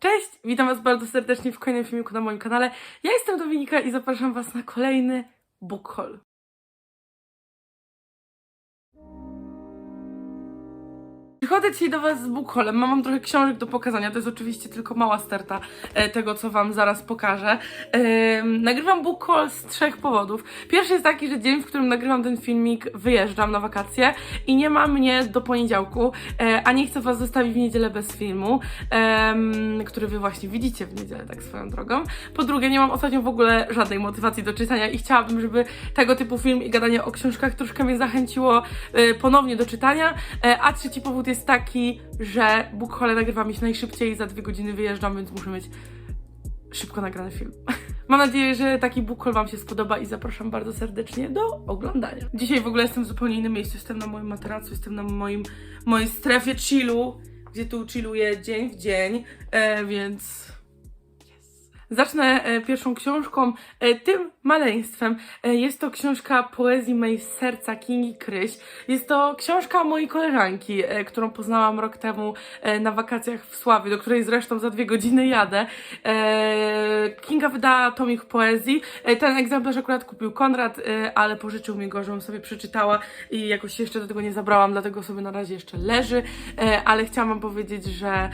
Cześć! Witam Was bardzo serdecznie w kolejnym filmiku na moim kanale. Ja jestem Dominika i zapraszam Was na kolejny book haul. Przychodzę dzisiaj do Was z book haulem. Mam wam trochę książek do pokazania. To jest oczywiście tylko mała sterta e, tego, co Wam zaraz pokażę. Nagrywam book haul z trzech powodów. Pierwszy jest taki, że dzień, w którym nagrywam ten filmik, wyjeżdżam na wakacje i nie ma mnie do poniedziałku, e, a nie chcę Was zostawić w niedzielę bez filmu, który Wy właśnie widzicie w niedzielę, tak swoją drogą. Po drugie, nie mam ostatnio w ogóle żadnej motywacji do czytania i chciałabym, żeby tego typu film i gadanie o książkach troszkę mnie zachęciło e, ponownie do czytania. A trzeci powód jest taki, że book haule nagrywam już najszybciej, za dwie godziny wyjeżdżam, więc muszę mieć szybko nagrany film. Mam nadzieję, że taki book haul Wam się spodoba i zapraszam bardzo serdecznie do oglądania. Dzisiaj w ogóle jestem w zupełnie innym miejscu. Jestem na moim materacu, jestem na moim, mojej strefie chillu, gdzie tu chilluję dzień w dzień, e, więc... Zacznę e, pierwszą książką, e, tym maleństwem. E, jest to książka poezji mej serca Kingi Kryś. Jest to książka mojej koleżanki, e, którą poznałam rok temu e, na wakacjach w Sławie, do której zresztą za dwie godziny jadę. Kinga wydała tomik poezji. Ten egzemplarz akurat kupił Konrad, ale pożyczył mi go, żebym sobie przeczytała i jakoś jeszcze do tego nie zabrałam, dlatego sobie na razie jeszcze leży. Ale chciałam wam powiedzieć, że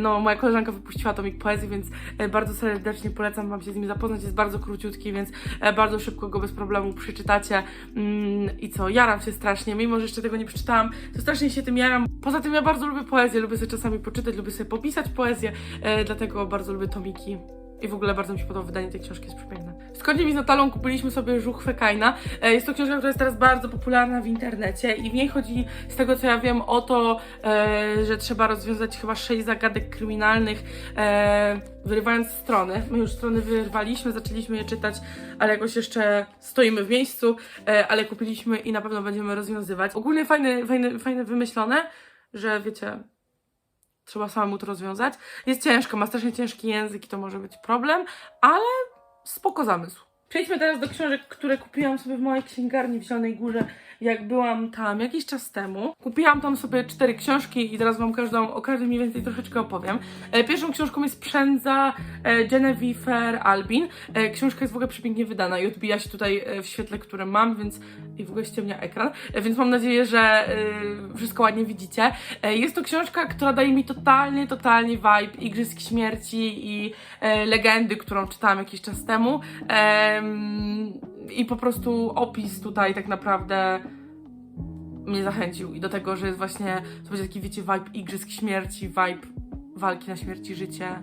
no, moja koleżanka wypuściła tomik poezji, więc bardzo serdecznie polecam wam się z nim zapoznać. Jest bardzo króciutki, więc e, bardzo szybko go bez problemu przeczytacie. Mm, I co, jaram się strasznie, mimo że jeszcze tego nie przeczytałam, to strasznie się tym jaram. Poza tym ja bardzo lubię poezję, lubię sobie czasami poczytać, lubię sobie popisać poezję, e, dlatego bardzo lubię tomiki. I w ogóle bardzo mi się podoba wydanie tej książki, jest przepiękne. Zgodnie mi z Natalą kupiliśmy sobie Żuchwę Kaina. E, Jest to książka, która jest teraz bardzo popularna w internecie i w niej chodzi, z tego co ja wiem, o to, e, że trzeba rozwiązać chyba sześć zagadek kryminalnych, e, wyrywając strony. My już strony wyrwaliśmy, zaczęliśmy je czytać, ale jakoś jeszcze stoimy w miejscu, ale kupiliśmy i na pewno będziemy rozwiązywać. Ogólnie fajne, fajne, fajne wymyślone, że wiecie, trzeba samemu to rozwiązać. Jest ciężko, ma strasznie ciężki język i to może być problem, ale spoko zamysł. Przejdźmy teraz do książek, które kupiłam sobie w mojej księgarni w Zielonej Górze, jak byłam tam jakiś czas temu. Kupiłam tam sobie cztery książki i teraz wam każdą, o każdej mniej więcej troszeczkę opowiem. E, Pierwszą książką jest Przędza e, Genevieve Albin. E, Książka jest w ogóle przepięknie wydana i odbija się tutaj e, w świetle, które mam, więc i w ogóle ściemnia ekran, e, więc mam nadzieję, że e, wszystko ładnie widzicie. E, Jest to książka, która daje mi totalnie, totalnie vibe Igrzysk Śmierci i e, Legendy, którą czytałam jakiś czas temu. I po prostu opis tutaj tak naprawdę mnie zachęcił i do tego, że jest właśnie, to będzie taki, wiecie, vibe Igrzysk Śmierci, vibe walki na śmierć i życie.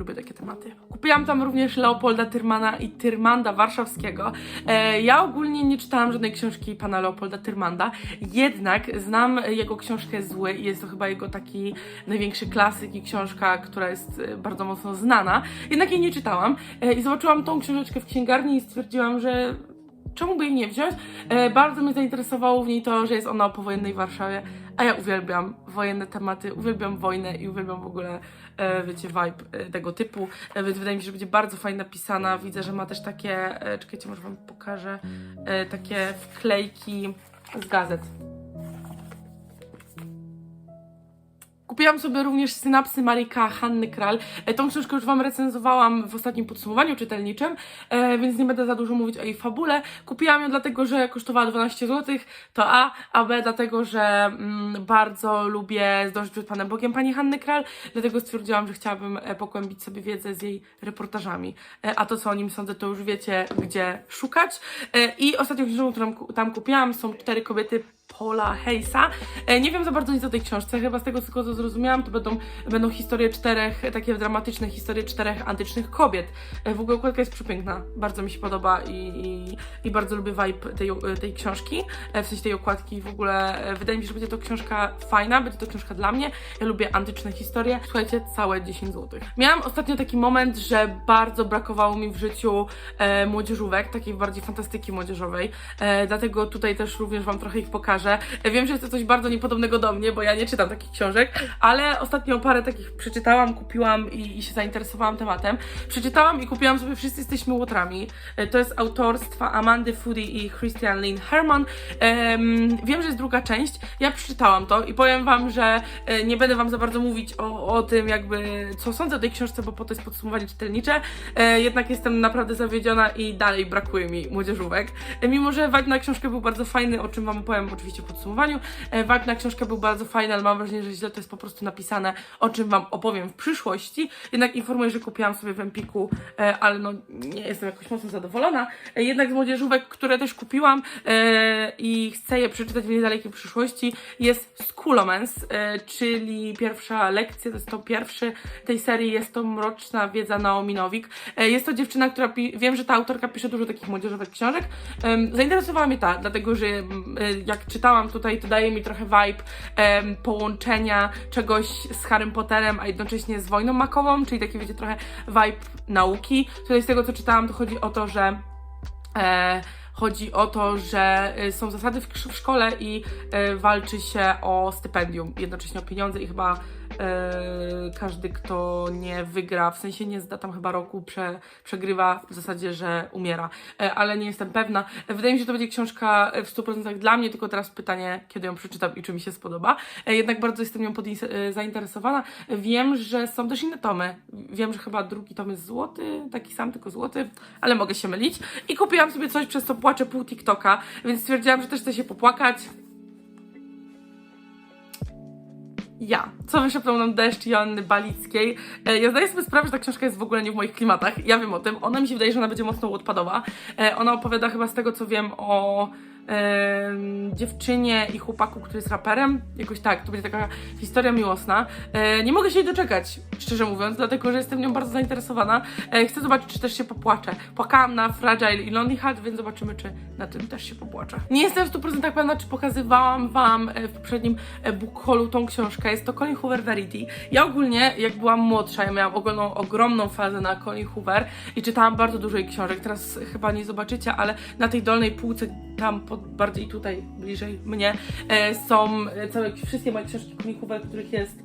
Lubię takie tematy. Kupiłam tam również Leopolda Tyrmana i Tyrmanda Warszawskiego. E, ja ogólnie nie czytałam żadnej książki pana Leopolda Tyrmanda, jednak znam jego książkę Zły i jest to chyba jego taki największy klasyk i książka, która jest e, bardzo mocno znana. Jednak jej nie czytałam e, i zobaczyłam tą książeczkę w księgarni i stwierdziłam, że czemu by jej nie wziąć? E, bardzo mnie zainteresowało w niej to, że jest ona o powojennej Warszawie, a ja uwielbiam wojenne tematy, uwielbiam wojnę i uwielbiam w ogóle, e, wiecie, vibe e, tego typu, e, więc wydaje mi się, że będzie bardzo fajnie napisana. Widzę, że ma też takie, czekajcie, może wam pokażę, takie wklejki z gazet. Kupiłam sobie również synapsy Marika Hanny Kral. E, Tą książkę już Wam recenzowałam w ostatnim podsumowaniu czytelniczym, e, więc nie będę za dużo mówić o jej fabule. Kupiłam ją dlatego, że kosztowała 12 zł, to A, a B dlatego, że mm, bardzo lubię zdążyć przed Panem Bogiem pani Hanny Kral, dlatego stwierdziłam, że chciałabym e, pogłębić sobie wiedzę z jej reportażami. A to, co o nim sądzę, to już wiecie, gdzie szukać. I ostatnią książką, którą tam kupiłam, są cztery kobiety Paula Hayesa. E, Nie wiem za bardzo nic o tej książce, chyba z tego tylko co zrozumiałam, to będą, będą historie czterech, takie dramatyczne historie czterech antycznych kobiet. E, W ogóle okładka jest przepiękna, bardzo mi się podoba i, i, i bardzo lubię vibe tej, e, tej książki, w sensie tej okładki w ogóle. Wydaje mi się, że będzie to książka fajna, będzie to książka dla mnie. Ja lubię antyczne historie. Słuchajcie, całe 10 zł. Miałam ostatnio taki moment, że bardzo brakowało mi w życiu e, młodzieżówek, takiej bardziej fantastyki młodzieżowej, e, dlatego tutaj też również Wam trochę ich pokażę. Wiem, że jest to coś bardzo niepodobnego do mnie, bo ja nie czytam takich książek, ale ostatnio parę takich przeczytałam, kupiłam i, i się zainteresowałam tematem. Przeczytałam i kupiłam sobie Wszyscy jesteśmy łotrami. E, To jest autorstwa Amandy Foody i Christian Lynn Herman. Em, wiem, że jest druga część. Ja przeczytałam to i powiem wam, że e, nie będę wam za bardzo mówić o, o tym, jakby co sądzę o tej książce, bo po to jest podsumowanie czytelnicze. E, jednak jestem naprawdę zawiedziona i dalej brakuje mi młodzieżówek. Mimo, że vibe na książkę był bardzo fajny, o czym wam opowiem oczywiście w podsumowaniu. Vibe na książkę był bardzo fajny, ale mam wrażenie, że źle to jest po prostu napisane, o czym wam opowiem w przyszłości. Jednak informuję, że kupiłam sobie w Empiku, e, ale no nie jestem jakoś mocno zadowolona. E, jednak z młodzieżówek, które też kupiłam e, i chcę je przeczytać w niedalekiej przyszłości, jest Schoolomance, czyli pierwsza lekcja, to jest to pierwszy tej serii, jest to Mroczna Wiedza Naomi Nowik. Jest to dziewczyna, która, wiem, że ta autorka pisze dużo takich młodzieżowych książek. Zainteresowała mnie ta, dlatego że mm, jak czytałam tutaj, to daje mi trochę vibe połączenia czegoś z Harrym Potterem, a jednocześnie z Wojną Makową, czyli taki, wiecie, trochę vibe nauki. Tutaj z tego, co czytałam, to chodzi o to, że E, chodzi o to, że e, są zasady w, w szkole i e, walczy się o stypendium, jednocześnie o pieniądze i chyba każdy, kto nie wygra, w sensie nie zda tam chyba roku, prze, przegrywa w zasadzie, że umiera. E, ale nie jestem pewna. E, wydaje mi się, że to będzie książka e, w 100% dla mnie, tylko teraz pytanie, kiedy ją przeczytam i czy mi się spodoba. E, jednak bardzo jestem nią e, zainteresowana. Wiem, że są też inne tomy. Wiem, że chyba drugi tom jest złoty, taki sam, tylko złoty, ale mogę się mylić. I kupiłam sobie coś, przez co płaczę pół TikToka, więc stwierdziłam, że też chcę się popłakać. Ja, co wyszepnął nam deszcz Joanny Balickiej. E, Ja zdaję sobie sprawę, że ta książka jest w ogóle nie w moich klimatach. Ja wiem o tym. Ona mi się wydaje, że ona będzie mocno łotpadowa. E, Ona opowiada chyba z tego, co wiem o dziewczynie i chłopaku, który jest raperem. Jakoś tak, to będzie taka historia miłosna. E, nie mogę się jej doczekać, szczerze mówiąc, dlatego, że jestem nią bardzo zainteresowana. E, chcę zobaczyć, czy też się popłaczę. Płakałam na Fragile i Lonely Heart, więc zobaczymy, czy na tym też się popłaczę. Nie jestem w 100% pewna, czy pokazywałam Wam e, w poprzednim book tą książkę. Jest to Colin Hoover Verity. Ja ogólnie, jak byłam młodsza, ja miałam ogromną, ogromną fazę na Colin Hoover i czytałam bardzo dużo jej książek. Teraz chyba nie zobaczycie, ale na tej dolnej półce, tam bardziej tutaj, bliżej mnie, e, są e, całe, wszystkie moje książki których jest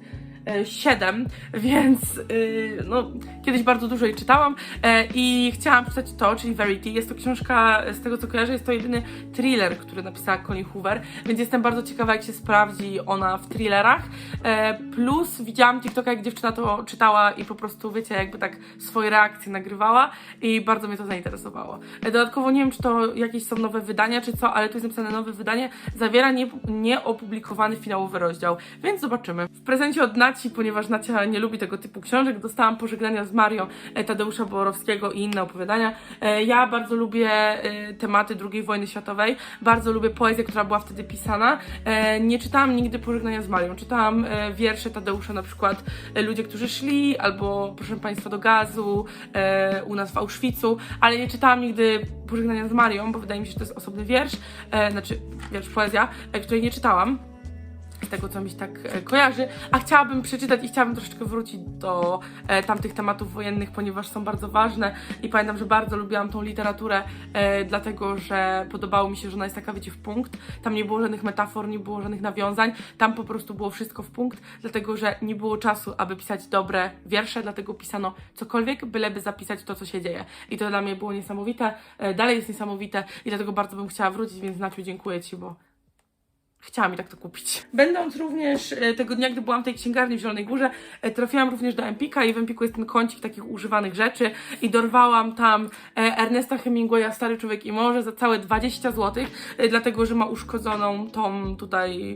e, siedem, więc y, no, kiedyś bardzo dużo jej czytałam e, i chciałam przeczytać to, czyli Verity. Jest to książka, z tego co kojarzę, jest to jedyny thriller, który napisała Colin Hoover, więc jestem bardzo ciekawa, jak się sprawdzi ona w thrillerach. E, plus widziałam TikToka, jak dziewczyna to czytała i po prostu, wiecie, jakby tak swoje reakcje nagrywała i bardzo mnie to zainteresowało. E, dodatkowo nie wiem, czy to jakieś są nowe wydania, czy co, ale tu jest napisane nowe wydanie, zawiera nie, nieopublikowany finałowy rozdział, więc zobaczymy. W prezencie od Ponieważ Nacia nie lubi tego typu książek, dostałam pożegnania z Marią e, Tadeusza Borowskiego i inne opowiadania. E, Ja bardzo lubię e, tematy II wojny światowej, bardzo lubię poezję, która była wtedy pisana. Nie czytałam nigdy pożegnania z Marią, czytałam wiersze Tadeusza, na przykład Ludzie, którzy szli, albo Proszę Państwa do gazu, u nas w Auschwitzu, ale nie czytałam nigdy pożegnania z Marią, bo wydaje mi się, że to jest osobny wiersz, znaczy wiersz, poezja, której nie czytałam z tego, co mi się tak e, kojarzy, a chciałabym przeczytać i chciałabym troszeczkę wrócić do e, tamtych tematów wojennych, ponieważ są bardzo ważne i pamiętam, że bardzo lubiłam tą literaturę, e, dlatego, że podobało mi się, że ona jest taka, wiecie, w punkt. Tam nie było żadnych metafor, nie było żadnych nawiązań, tam po prostu było wszystko w punkt, dlatego, że nie było czasu, aby pisać dobre wiersze, dlatego pisano cokolwiek, byleby zapisać to, co się dzieje. I to dla mnie było niesamowite, dalej jest niesamowite i dlatego bardzo bym chciała wrócić, więc Naciu, dziękuję Ci, bo Chciałam mi tak to kupić. Będąc również e, tego dnia, gdy byłam w tej księgarni w Zielonej Górze, e, trafiłam również do Empika i w Empiku jest ten kącik takich używanych rzeczy i dorwałam tam e, Ernesta Hemingwaya Stary Człowiek i Morze za całe 20 zł, dlatego, że ma uszkodzoną tą tutaj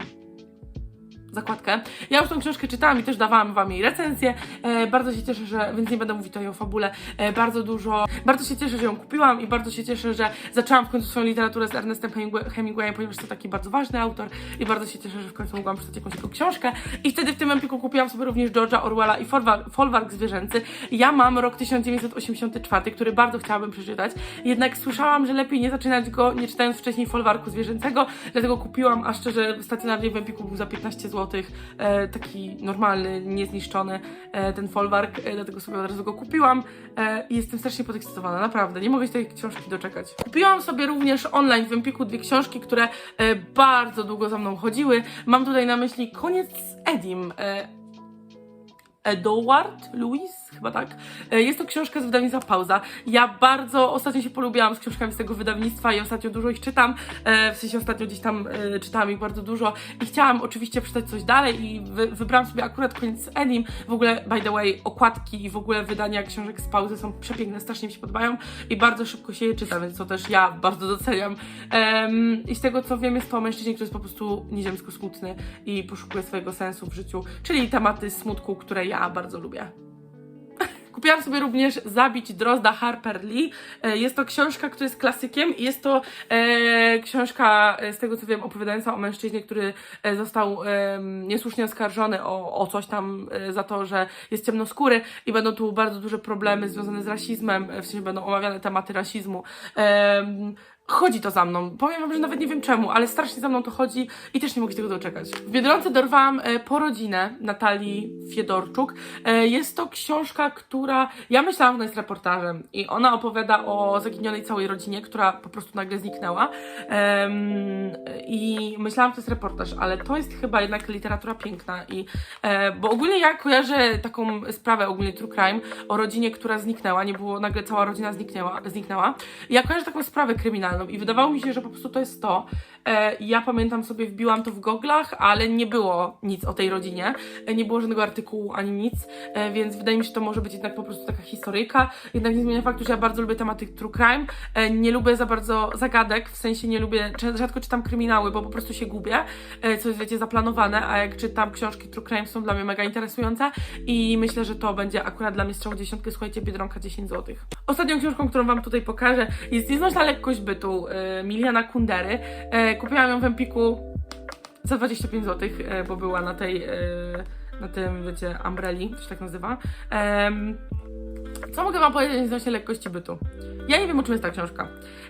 zakładkę. Ja już tą książkę czytałam i też dawałam wam jej recenzję. E, bardzo się cieszę, że, więc nie będę mówić o fabule, e, bardzo dużo, bardzo się cieszę, że ją kupiłam i bardzo się cieszę, że zaczęłam w końcu swoją literaturę z Ernestem Hemingway- Hemingwayem, ponieważ to taki bardzo ważny autor i bardzo się cieszę, że w końcu mogłam przeczytać jakąś jego książkę. I wtedy w tym empiku kupiłam sobie również George'a Orwella i Folwark Zwierzęcy. Ja mam rok 1984, który bardzo chciałabym przeczytać, jednak słyszałam, że lepiej nie zaczynać go, nie czytając wcześniej Folwarku Zwierzęcego, dlatego kupiłam, a szczerze stacjonarnie w empiku był za 15 zł, zł, e, taki normalny, niezniszczony e, ten folwark, e, dlatego sobie od razu go kupiłam i jestem strasznie podekscytowana, naprawdę, nie mogę się tej książki doczekać. Kupiłam sobie również online w Empiku dwie książki, które bardzo długo za mną chodziły. Mam tutaj na myśli Koniec z Edim. Edward Louis, chyba tak. E, Jest to książka z wydawnictwa Pauza. Ja bardzo ostatnio się polubiłam z książkami z tego wydawnictwa i ostatnio dużo ich czytam. E, W sensie ostatnio gdzieś tam e, czytałam ich bardzo dużo i chciałam oczywiście przeczytać coś dalej i wy, wybrałam sobie akurat koniec z. W ogóle, by the way, okładki i w ogóle wydania książek z Pauzy są przepiękne, strasznie mi się podobają i bardzo szybko się je czyta, więc to też ja bardzo doceniam. Em, I z tego co wiem, jest to o mężczyźnie, który jest po prostu nieziemsko smutny i poszukuje swojego sensu w życiu, czyli tematy smutku, które ja bardzo lubię. Kupiłam sobie również Zabić Drozda Harper Lee. E, Jest to książka, która jest klasykiem i jest to e, książka, e, z tego co wiem, opowiadająca o mężczyźnie, który e, został e, niesłusznie oskarżony o, o coś tam e, za to, że jest ciemnoskóry i będą tu bardzo duże problemy związane z rasizmem, e, w sensie będą omawiane tematy rasizmu. Em, Chodzi to za mną. Powiem wam, że nawet nie wiem czemu, ale strasznie za mną to chodzi i też nie mogę się tego doczekać. W Biedronce dorwałam e, Porodzinę Natalii Fiedorczuk. E, jest to książka, która... Ja myślałam, że ona jest reportażem i ona opowiada o zaginionej całej rodzinie, która po prostu nagle zniknęła. I myślałam, że to jest reportaż, ale to jest chyba jednak literatura piękna i... E, bo ogólnie ja kojarzę taką sprawę, ogólnie true crime, o rodzinie, która zniknęła, nie było, nagle cała rodzina zniknęła, zniknęła. Ja kojarzę taką sprawę kryminalną i wydawało mi się, że po prostu to jest to. E, ja pamiętam sobie, wbiłam to w goglach, ale nie było nic o tej rodzinie, e, nie było żadnego artykułu ani nic, e, więc wydaje mi się, że to może być jednak po prostu taka historyjka. Jednak nie zmienia faktu, że ja bardzo lubię tematy true crime, nie lubię za bardzo zagadek, w sensie nie lubię, rzadko czytam kryminały, bo po prostu się gubię, co jest, wiecie, zaplanowane, a jak czytam książki true crime są dla mnie mega interesujące i myślę, że to będzie akurat dla mnie strzał w dziesiątkę, słuchajcie, Biedronka 10 zł. Ostatnią książką, którą wam tutaj pokażę jest Nieznośna lekkość bytu e, Miliana Kundery. E, kupiłam ją w Empiku za 25 zł, e, bo była na tej, e, na tym, wiecie, umbrelli, to się tak nazywa. Co mogę wam powiedzieć odnośnie lekkości bytu? Ja nie wiem, o czym jest ta książka.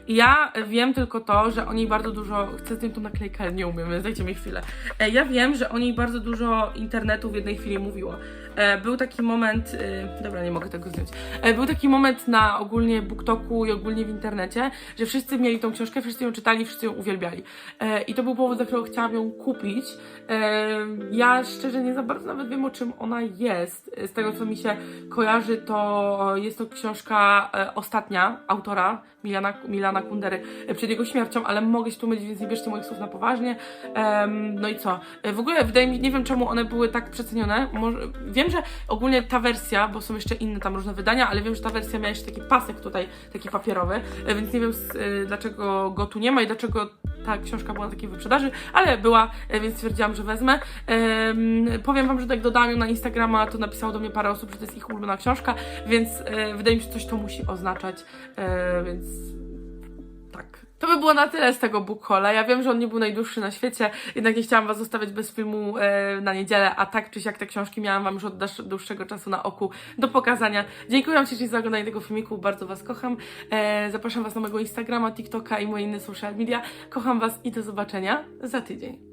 Ja wiem tylko to, że o niej bardzo dużo. Chcę zdjąć tą naklejkę, ale nie umiem, więc dajcie mi chwilę. E, Ja wiem, że o niej bardzo dużo internetu w jednej chwili mówiło. E, Był taki moment. e, Dobra, nie mogę tego zdjąć. Był taki moment na ogólnie BookToku i ogólnie w internecie, że wszyscy mieli tą książkę, wszyscy ją czytali, wszyscy ją uwielbiali. I to był powód, dla którego chciałam ją kupić. Ja szczerze nie za bardzo nawet wiem, o czym ona jest. Z tego, co mi się kojarzy, to jest to książka ostatnia autora, Milana, Milana Kundery, e, przed jego śmiercią, ale mogę się tu mylić, więc nie bierzcie moich słów na poważnie. Em, no i co? E, W ogóle wydaje mi nie wiem czemu one były tak przecenione. Może, wiem, że ogólnie ta wersja, bo są jeszcze inne tam różne wydania, ale wiem, że ta wersja miała jeszcze taki pasek tutaj, taki papierowy, e, więc nie wiem z, dlaczego go tu nie ma i dlaczego ta książka była na takiej wyprzedaży, ale była, więc stwierdziłam, że wezmę. Em, powiem wam, że jak dodałam ją na Instagrama, to napisało do mnie parę osób, że to jest ich ulubiona książka, więc e, wydaje mi się, że coś to musi oznaczać, więc tak. To by było na tyle z tego haulla. Ja wiem, że on nie był najdłuższy na świecie, jednak nie chciałam Was zostawiać bez filmu e, na niedzielę, a tak czy siak te książki miałam Wam już od dłuższego czasu na oku do pokazania. Dziękuję ślicznie za oglądanie tego filmiku, bardzo Was kocham. E, zapraszam Was na mojego Instagrama, TikToka i moje inne social media. Kocham Was i do zobaczenia za tydzień.